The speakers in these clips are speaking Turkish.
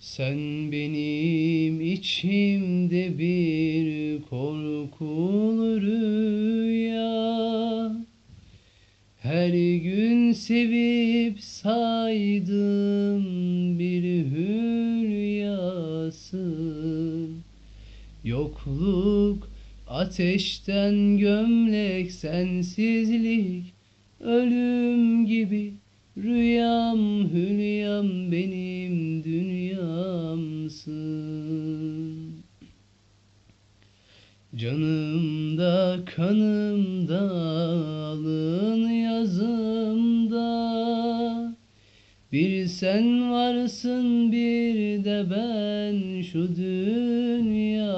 Sen benim içimde bir korkulu rüya. Her gün sevip saydım bir hülyasın Yokluk ateşten gömlek sensizlik Ölüm gibi rüyam hülyam benim dünyamsın. Canımda kanımda alın yazımda. Bir sen varsın bir de ben şu dünyada.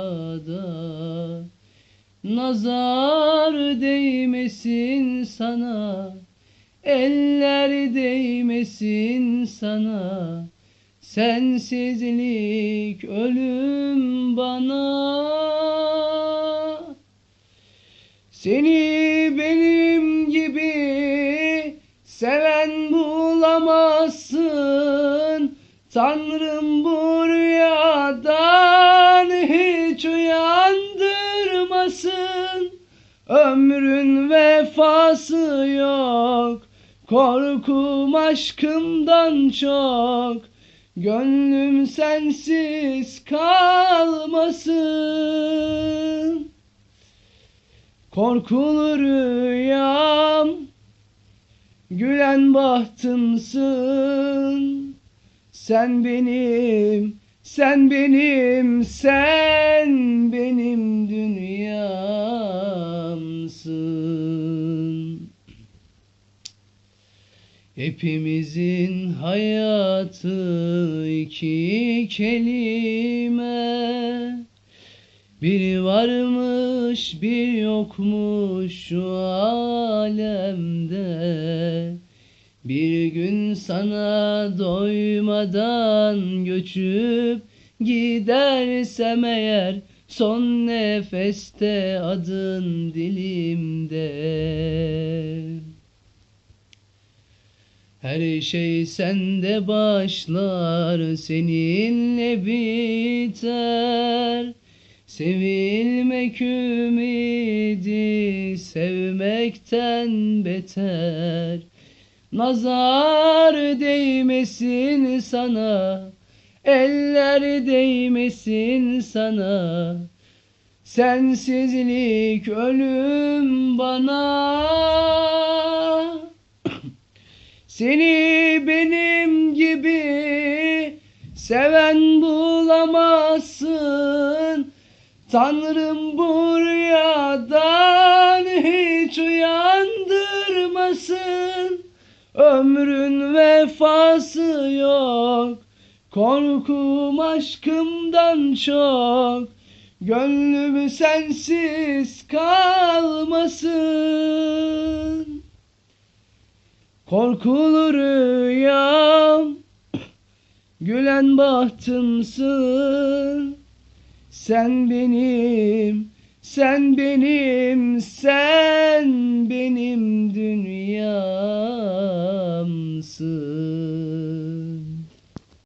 Nazar değmesin sana Eller değmesin sana. Sensizlik ölüm bana. Seni benim gibi seven bulamazsın. Tanrım bu rüyadan hiç uyandırmasın. Ömrün vefası yok Korkum aşkımdan çok Gönlüm sensiz kalmasın. Korkulu rüyam Gülen bahtımsın. Sen benim, sen benim, sen benim dünyamsın Hepimizin hayatı iki kelime. Bir varmış bir yokmuş şu alemde. Bir gün sana doymadan göçüp gidersem eğer Son nefeste adın dilimde her şey sende başlar, seninle biter. Sevilmek ümidi, sevmekten beter. Nazar değmesin sana, eller değmesin sana. Sensizlik ölüm bana. Seni benim gibi seven bulamazsın. Tanrım bu rüyadan hiç uyandırmasın. Ömrün vefası yok. Korkum aşkımdan çok. Gönlüm sensiz kalmasın. Korkulu rüyam Gülen bahtımsın. Sen benim Sen benim Sen